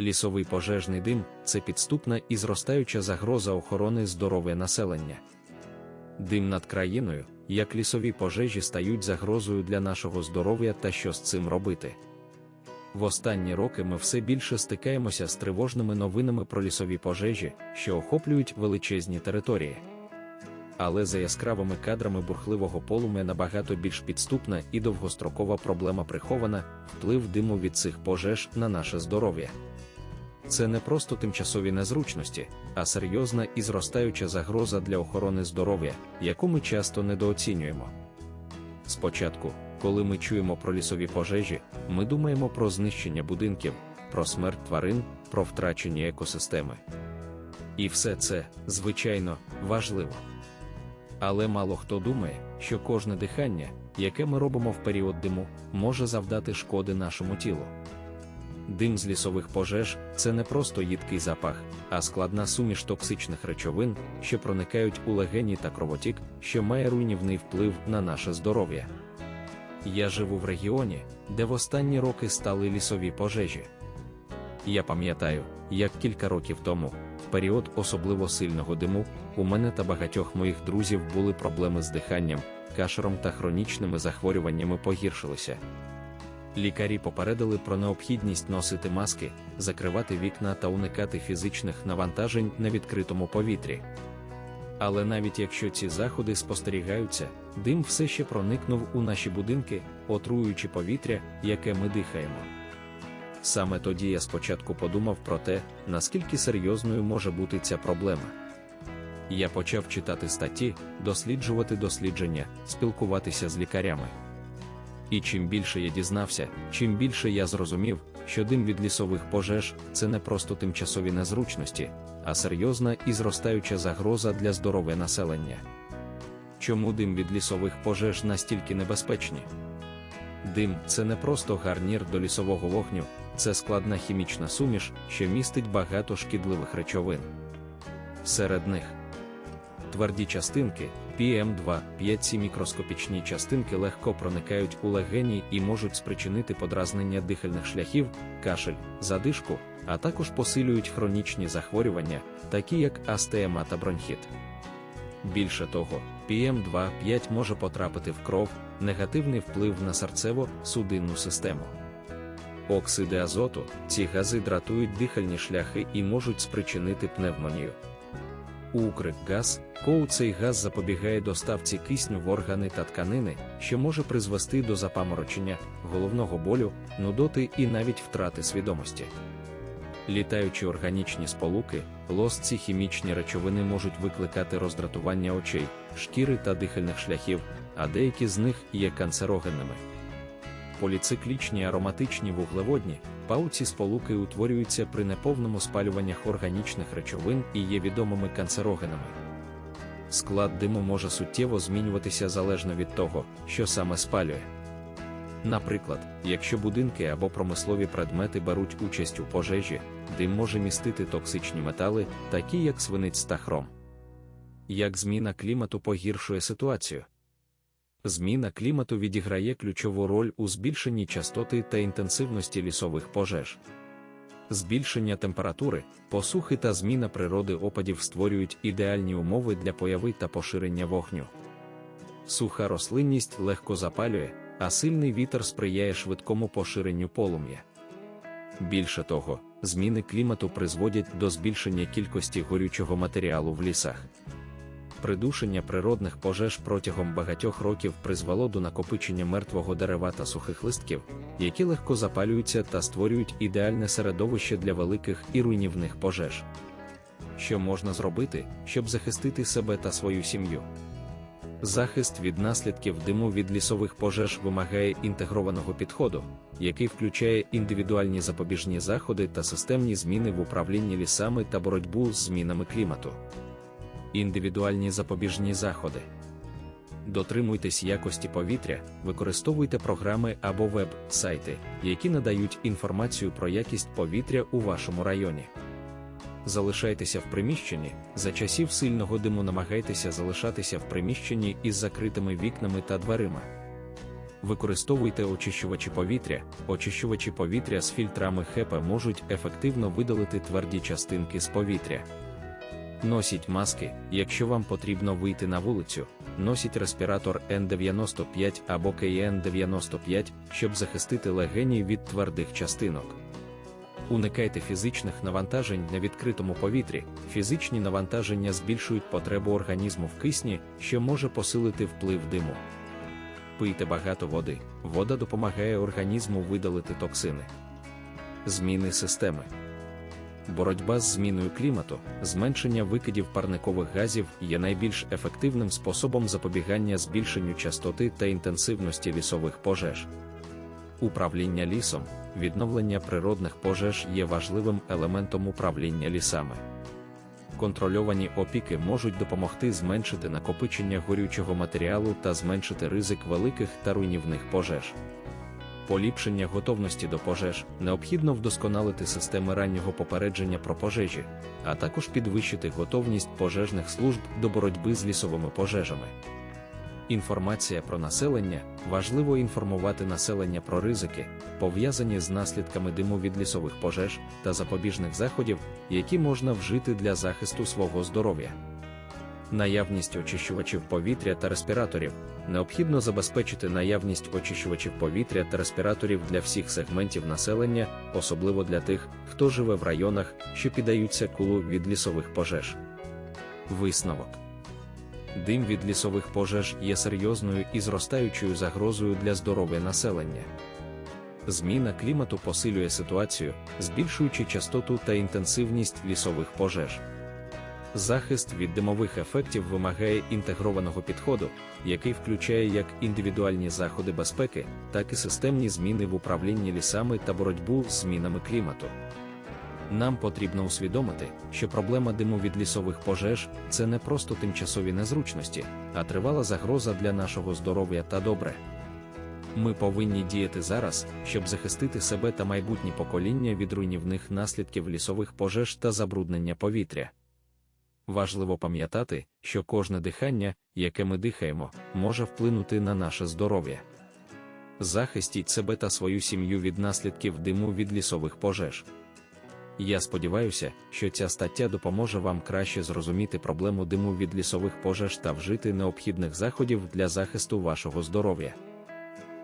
Лісовий пожежний дим це підступна і зростаюча загроза охорони здоров'я населення. Дим над країною, як лісові пожежі стають загрозою для нашого здоров'я та що з цим робити. В останні роки ми все більше стикаємося з тривожними новинами про лісові пожежі, що охоплюють величезні території. Але за яскравими кадрами бурхливого полум'я набагато більш підступна і довгострокова проблема прихована вплив диму від цих пожеж на наше здоров'я. Це не просто тимчасові незручності, а серйозна і зростаюча загроза для охорони здоров'я, яку ми часто недооцінюємо. Спочатку, коли ми чуємо про лісові пожежі, ми думаємо про знищення будинків, про смерть тварин, про втрачені екосистеми. І все це, звичайно, важливо. Але мало хто думає, що кожне дихання, яке ми робимо в період диму, може завдати шкоди нашому тілу. Дим з лісових пожеж це не просто їдкий запах, а складна суміш токсичних речовин, що проникають у легені та кровотік, що має руйнівний вплив на наше здоров'я. Я живу в регіоні, де в останні роки стали лісові пожежі. Я пам'ятаю, як кілька років тому, в період особливо сильного диму, у мене та багатьох моїх друзів були проблеми з диханням, кашером та хронічними захворюваннями погіршилися. Лікарі попередили про необхідність носити маски, закривати вікна та уникати фізичних навантажень на відкритому повітрі. Але навіть якщо ці заходи спостерігаються, дим все ще проникнув у наші будинки, отруюючи повітря, яке ми дихаємо. Саме тоді я спочатку подумав про те, наскільки серйозною може бути ця проблема. Я почав читати статті, досліджувати дослідження, спілкуватися з лікарями. І чим більше я дізнався, чим більше я зрозумів, що дим від лісових пожеж це не просто тимчасові незручності, а серйозна і зростаюча загроза для здоров'я населення. Чому дим від лісових пожеж настільки небезпечні? Дим це не просто гарнір до лісового вогню, це складна хімічна суміш, що містить багато шкідливих речовин. Серед них тверді частинки, PM2, 5 ці мікроскопічні частинки легко проникають у легені і можуть спричинити подразнення дихальних шляхів, кашель, задишку, а також посилюють хронічні захворювання, такі як астеема та бронхіт. Більше того, PM2,5 може потрапити в кров, негативний вплив на серцево-судинну систему. Оксиди азоту, ці гази дратують дихальні шляхи і можуть спричинити пневмонію. Укрик газ, коу цей газ запобігає доставці кисню в органи та тканини, що може призвести до запаморочення, головного болю, нудоти і навіть втрати свідомості. Літаючі органічні сполуки, лос ці хімічні речовини можуть викликати роздратування очей, шкіри та дихальних шляхів, а деякі з них є канцерогенними. Поліциклічні ароматичні вуглеводні, пауці сполуки утворюються при неповному спалюваннях органічних речовин і є відомими канцерогенами. Склад диму може суттєво змінюватися залежно від того, що саме спалює. Наприклад, якщо будинки або промислові предмети беруть участь у пожежі, дим може містити токсичні метали, такі як свиниць та хром. Як зміна клімату погіршує ситуацію? Зміна клімату відіграє ключову роль у збільшенні частоти та інтенсивності лісових пожеж. Збільшення температури, посухи та зміна природи опадів створюють ідеальні умови для появи та поширення вогню. Суха рослинність легко запалює, а сильний вітер сприяє швидкому поширенню полум'я. Більше того, зміни клімату призводять до збільшення кількості горючого матеріалу в лісах. Придушення природних пожеж протягом багатьох років призвело до накопичення мертвого дерева та сухих листків, які легко запалюються та створюють ідеальне середовище для великих і руйнівних пожеж. Що можна зробити, щоб захистити себе та свою сім'ю? Захист від наслідків диму від лісових пожеж вимагає інтегрованого підходу, який включає індивідуальні запобіжні заходи та системні зміни в управлінні лісами та боротьбу з змінами клімату. Індивідуальні запобіжні заходи. Дотримуйтесь якості повітря, використовуйте програми або веб-сайти, які надають інформацію про якість повітря у вашому районі. Залишайтеся в приміщенні, за часів сильного диму намагайтеся залишатися в приміщенні із закритими вікнами та дверима. Використовуйте очищувачі повітря. Очищувачі повітря з фільтрами ХЕПА можуть ефективно видалити тверді частинки з повітря. Носіть маски, якщо вам потрібно вийти на вулицю, носіть респіратор N95 або KN95, щоб захистити легені від твердих частинок. Уникайте фізичних навантажень на відкритому повітрі. Фізичні навантаження збільшують потребу організму в кисні, що може посилити вплив диму. Пийте багато води. Вода допомагає організму видалити токсини. Зміни системи. Боротьба з зміною клімату, зменшення викидів парникових газів є найбільш ефективним способом запобігання збільшенню частоти та інтенсивності лісових пожеж. Управління лісом, відновлення природних пожеж є важливим елементом управління лісами. Контрольовані опіки можуть допомогти зменшити накопичення горючого матеріалу та зменшити ризик великих та руйнівних пожеж. Поліпшення готовності до пожеж необхідно вдосконалити системи раннього попередження про пожежі, а також підвищити готовність пожежних служб до боротьби з лісовими пожежами. Інформація про населення важливо інформувати населення про ризики, пов'язані з наслідками диму від лісових пожеж та запобіжних заходів, які можна вжити для захисту свого здоров'я. Наявність очищувачів повітря та респіраторів необхідно забезпечити наявність очищувачів повітря та респіраторів для всіх сегментів населення, особливо для тих, хто живе в районах, що піддаються кулу від лісових пожеж. Висновок Дим від лісових пожеж є серйозною і зростаючою загрозою для здоров'я населення. Зміна клімату посилює ситуацію, збільшуючи частоту та інтенсивність лісових пожеж. Захист від димових ефектів вимагає інтегрованого підходу, який включає як індивідуальні заходи безпеки, так і системні зміни в управлінні лісами та боротьбу з змінами клімату. Нам потрібно усвідомити, що проблема диму від лісових пожеж це не просто тимчасові незручності, а тривала загроза для нашого здоров'я та добре. Ми повинні діяти зараз, щоб захистити себе та майбутні покоління від руйнівних наслідків лісових пожеж та забруднення повітря. Важливо пам'ятати, що кожне дихання, яке ми дихаємо, може вплинути на наше здоров'я. Захистіть себе та свою сім'ю від наслідків диму від лісових пожеж. Я сподіваюся, що ця стаття допоможе вам краще зрозуміти проблему диму від лісових пожеж та вжити необхідних заходів для захисту вашого здоров'я.